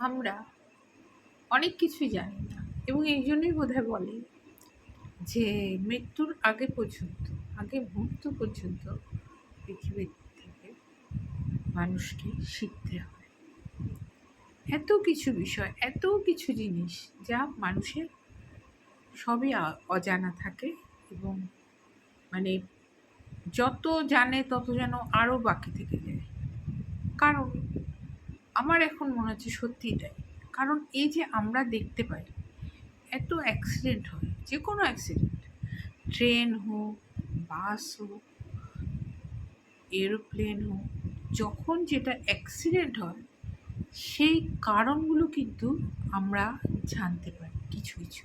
আমরা অনেক কিছুই জানি না এবং এই জন্যই বোধহয় বলে যে মৃত্যুর আগে পর্যন্ত, আগে মুহূর্ত পর্যন্ত পৃথিবীর থেকে মানুষকে শিখতে হয়। এত কিছু বিষয়, এত কিছু জিনিস যা মানুষের সবই অজানা থাকে এবং মানে যত জানে তত যেন আরও বাকি থেকে যায়। কারণ আমার এখন মনে হচ্ছে সত্যিই তাই। কারণ এই যে আমরা দেখতে পাই, এত অ্যাক্সিডেন্ট হয় যে কোনো অ্যাক্সিডেন্ট ট্রেন হোক বাস হোক এরোপ্লেন হোক, যখন যেটা অ্যাক্সিডেন্ট হয়, সেই কারণগুলো কিন্তু আমরা জানতে পারি, কিছু কিছু।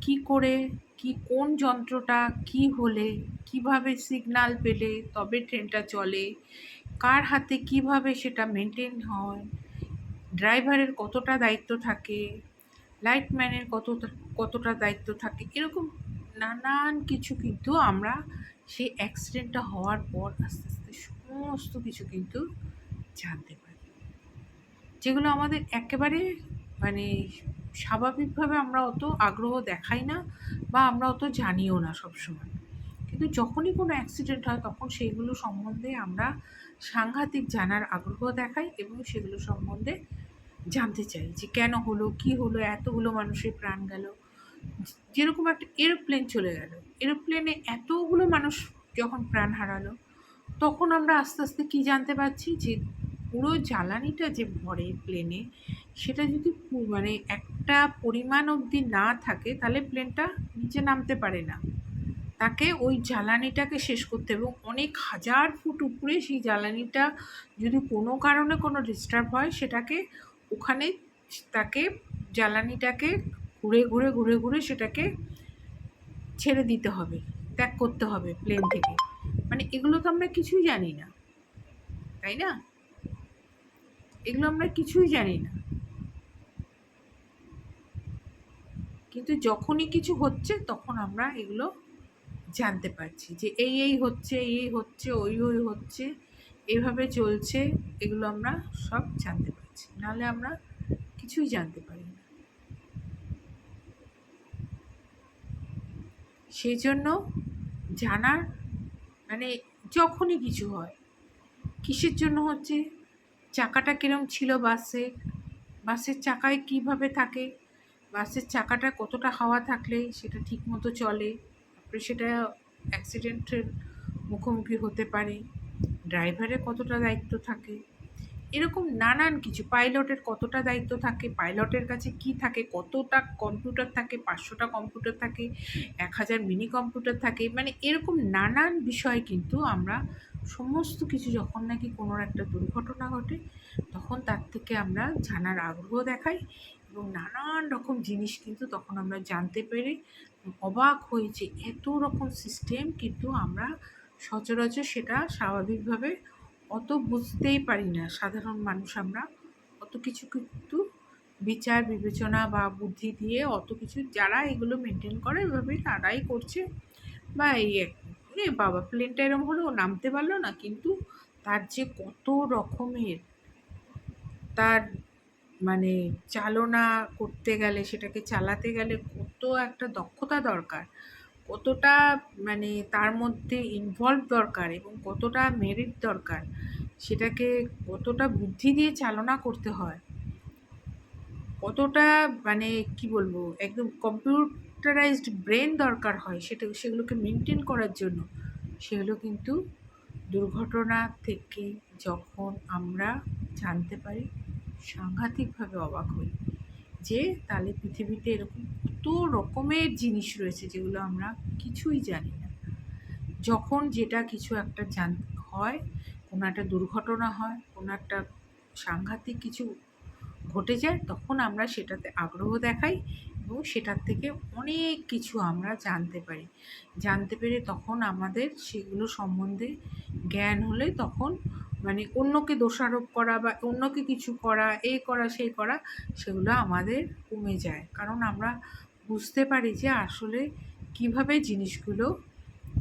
কি করে, কি, কোন যন্ত্রটা, কি হলে, কীভাবে সিগন্যাল পেলে, তবে ট্রেনটা চলে, কার হাতে কীভাবে সেটা মেনটেন হয় ড্রাইভারের কতটা দায়িত্ব থাকে লাইটম্যানের কতটা কতটা দায়িত্ব থাকে, এরকম নানান কিছু কিন্তু আমরা সেই অ্যাক্সিডেন্টটা হওয়ার পর আস্তে আস্তে সমস্ত কিছু কিন্তু জানতে পারি। যেগুলো আমাদের একেবারে মানে স্বাভাবিকভাবে আমরা অত আগ্রহ দেখাই না বা আমরা অত জানিও না সবসময়। কিন্তু যখনই কোনো অ্যাক্সিডেন্ট হয়, তখন সেইগুলো সম্বন্ধে আমরা সাংঘাতিক জানার আগ্রহ দেখাই এবং সেগুলো সম্বন্ধে জানতে চাই যে কেন হলো, কি হলো, এতগুলো মানুষের প্রাণ গেল। যেরকম একটা এরোপ্লেন চলে গেল। এরোপ্লেনে এতগুলো মানুষ যখন প্রাণ হারালো, তখন আমরা আস্তে আস্তে কী জানতে পারছি যে পুরো জ্বালানিটা যে ভরে প্লেনে সেটা যদি মানে একটা পরিমাণ অবধি না থাকে, তাহলে প্লেনটা নিচে নামতে পারে না। তাকে ওই জ্বালানিটাকে শেষ করতে এবং অনেক হাজার ফুট উপরে সেই জ্বালানিটা যদি কোনো কারণে কোনো ডিস্টার্ব হয়, সেটাকে ওখানে তাকে জ্বালানিটাকে ঘুরে ঘুরে ঘুরে ঘুরে সেটাকে ছেড়ে দিতে হবে, ত্যাগ করতে হবে প্লেন থেকে। মানে এগুলো তো আমরা কিছুই জানি না। তাই না? এগুলো আমরা কিছুই জানি না। কিন্তু যখনই কিছু হচ্ছে, তখন আমরা এগুলো জানতে পারছি যে এই এই হচ্ছে, এই এই হচ্ছে, ওই ওই হচ্ছে এইভাবে চলছে, এগুলো আমরা সব জানতে পারছি। নাহলে আমরা কিছুই জানতে পারি না। সেই জন্য জানার মানে যখনই কিছু হয়, কিসের জন্য হচ্ছে? চাকাটা কিরম ছিল বাসে? বাসের চাকায় কীভাবে থাকে? বাসের চাকাটা কতটা হাওয়া থাকলে সেটা ঠিক মতো চলে? তারপরে সেটা অ্যাক্সিডেন্টের মুখোমুখি হতে পারে। ড্রাইভারের কতটা দায়িত্ব থাকে? এরকম নানান কিছু, পাইলটের কতটা দায়িত্ব থাকে, পাইলটের কাছে কি থাকে, কতটা কম্পিউটার থাকে, পাঁচশোটা কম্পিউটার থাকে, এক হাজার মিনি কম্পিউটার থাকে মানে এরকম নানান বিষয় কিন্তু আমরা সমস্ত কিছু যখন নাকি কোনো একটা দুর্ঘটনা ঘটে, তখন তার থেকে আমরা জানার আগ্রহ দেখাই এবং নানান রকম জিনিস কিন্তু তখন আমরা জানতে পেরে অবাক হয়েছে এত রকম সিস্টেম কিন্তু আমরা সচরাচর সেটা স্বাভাবিকভাবে অত বুঝতেই পারি না, সাধারণ মানুষ আমরা। অত কিছু কিন্তু বিচার, বিবেচনা বা বুদ্ধি দিয়ে অত কিছু যারা এগুলো মেনটেন করে এভাবে তারাই করছে। বা এই এ বাবা প্লেনটা এরম হলো নামতে পারল না, কিন্তু তার যে কত রকমের তার মানে চালনা করতে গেলে, সেটাকে চালাতে গেলে কত একটা দক্ষতা দরকার। কতটা মানে তার মধ্যে ইনভলভ দরকার এবং কতটা মেরিট দরকার, সেটাকে কতটা বুদ্ধি দিয়ে চালনা করতে হয়, কতটা মানে কি বলব, একদম কম্পিউটারাইজড ব্রেন দরকার হয় সেটা, সেগুলোকে মেনটেন করার জন্য, সেগুলো কিন্তু দুর্ঘটনা থেকে যখন আমরা জানতে পারি, সাংঘাতিকভাবে অবাক হই। যে তাহলে পৃথিবীতে এরকম কত রকমের জিনিস রয়েছে যেগুলো আমরা কিছুই জানি না। যখন যেটা কিছু একটা জান, হয়, কোনো একটা দুর্ঘটনা হয়, কোনো একটা সাংঘাতিক কিছু ঘটে যায়, তখন আমরা সেটাতে আগ্রহ দেখাই এবং সেটার থেকে অনেক কিছু আমরা জানতে পারি। জানতে পেরে তখন আমাদের সেগুলো সম্বন্ধে জ্ঞান হলে তখন মানে অন্যকে দোষারোপ করা বা অন্যকে কিছু করা এই করা সেই করা, সেগুলো আমাদের কমে যায়। কারণ আমরা বুঝতে পারি যে আসলে কীভাবে জিনিসগুলো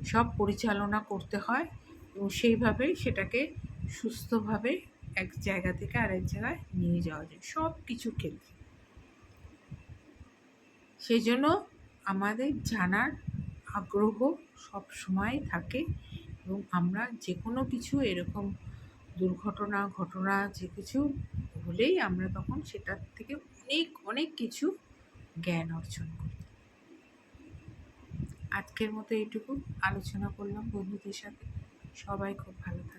সব পরিচালনা করতে হয় এবং সেইভাবেই সেটাকে সুস্থভাবে এক জায়গা থেকে আরেক জায়গায় নিয়ে যাওয়া যায়, সব কিছু ক্ষেত্রে। সেই জন্য আমাদের জানার আগ্রহ সব সময় থাকে এবং আমরা যে কোনো কিছু এরকম দুর্ঘটনা, ঘটনা, যে কিছু হলেই আমরা তখন সেটার থেকে অনেক অনেক কিছু জ্ঞান অর্জন করি। আজকের মতো এইটুকু। আলোচনা করলাম বন্ধুদের সাথে। সবাই খুব ভালো থাকে